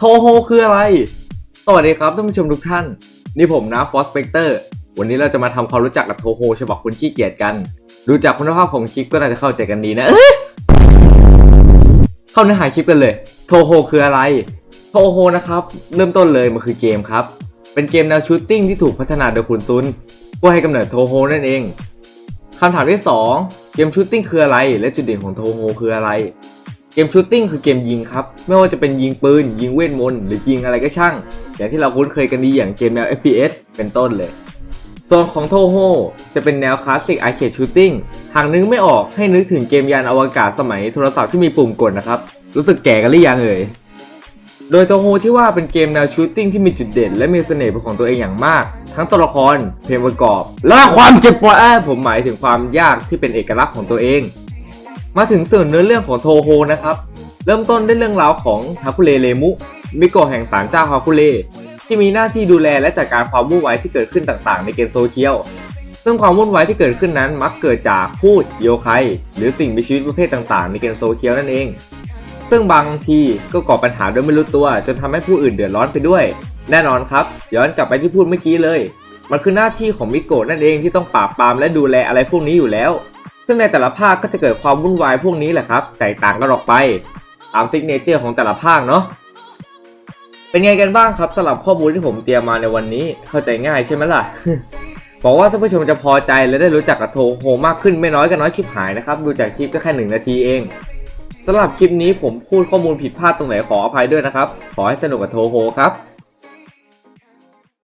โทโฮคืออะไร สวัสดีครับท่านผู้ชมทุกท่าน นี่ผมนะฟอสเปกเตอร์วันนี้เราจะมาทำความรู้จักกับโทโฮฉบับคนขี้เกียจกัน ดูจากคุณภาพของคลิปก็น่าจะเข้าใจกันดีนะ เข้าเนื้อหาคลิปกันเลย โทโฮคืออะไร โทโฮนะครับ เริ่มต้นเลยมันคือเกมครับ เป็นเกมแนวชูตติ้งที่ถูกพัฒนาโดยคุณซุนผู้ให้กำเนิดโทโฮนั่นเองคำถามที่ 2 เกมชูตติ้งคืออะไร และจุดเด่นของโทโฮคืออะไร เกมชูตติ้งคือเกมยิงครับ ไม่ว่าจะเป็นยิงปืน ยิงเวทมนต์หรือยิงอะไรก็ช่าง อย่างที่เราคุ้นเคยกันดีอย่างเกมแนว FPS เป็นต้นเลยส่วนของโทโฮจะเป็นแนวคลาสสิกอาร์เคดชูตติ้งหากนึกไม่ออกให้นึกถึงเกมยานอวกาศสมัยโทรศัพท์ที่มีปุ่มกดนะครับ รู้สึกแก่กันหรือยังเอ่ยโดยโทโฮที่ว่าเป็นเกมแนวชูตติ้งที่มีจุดเด่น และมีเสน่ห์เป็นของตัวเองอย่างมาก ทั้งตัวละครเพลงประกอบ และความเจ็บปวดผมหมายถึงความยากที่เป็นเอกลักษณ์ของตัวเอง มาถึงส่วนเนื้อเรื่องของโทโฮนะครับ เริ่มต้นด้วยเรื่องราวของฮาคุเลเลมุมิโกะแห่งศาลเจ้าฮาคุเลที่มีหน้าที่ดูแลและจัดการความวุ่นวายที่เกิดขึ้นต่างๆ ในเกมโซเชียล ซึ่งความวุ่นวายที่เกิดขึ้นนั้นมักเกิดจากพูดโยไคหรือสิ่งมีชีวิตประเภทต่างๆ ในเกมโซเชียลนั่นเอง ซึ่งบางทีก็ก่อปัญหาโดยไม่รู้ตัวจนทำให้ผู้อื่นเดือดร้อนไปด้วย แน่นอนครับ ย้อนกลับไปที่พูดเมื่อกี้เลย มันคือหน้าที่ของมิโกะนั่นเองที่ต้องปราบปรามและดูแลอะไรพวกนี้อยู่แล้ว ซึ่งในแต่ละภาคก็จะเกิดความวุ่นวายพวกนี้แหละครับ แตกต่างกันออกไป ตามซิกเนเจอร์ของแต่ละภาคเนาะเป็นไงกันบ้างครับสำหรับข้อมูลที่ผมเตรียมมาในวันนี้เข้าใจง่ายใช่ไหมล่ะบอกว่าท่านผู้ชมจะพอใจและได้รู้จักกับโทโฮมากขึ้นไม่น้อยก็น้อยชิบหายนะครับดูจากคลิปก็แค่หนึ่งนาทีเองสำหรับคลิปนี้ผมพูดข้อมูลผิดพลาดตรงไหนขออภัยด้วยนะครับ ขอให้สนุกกับโทโฮครับ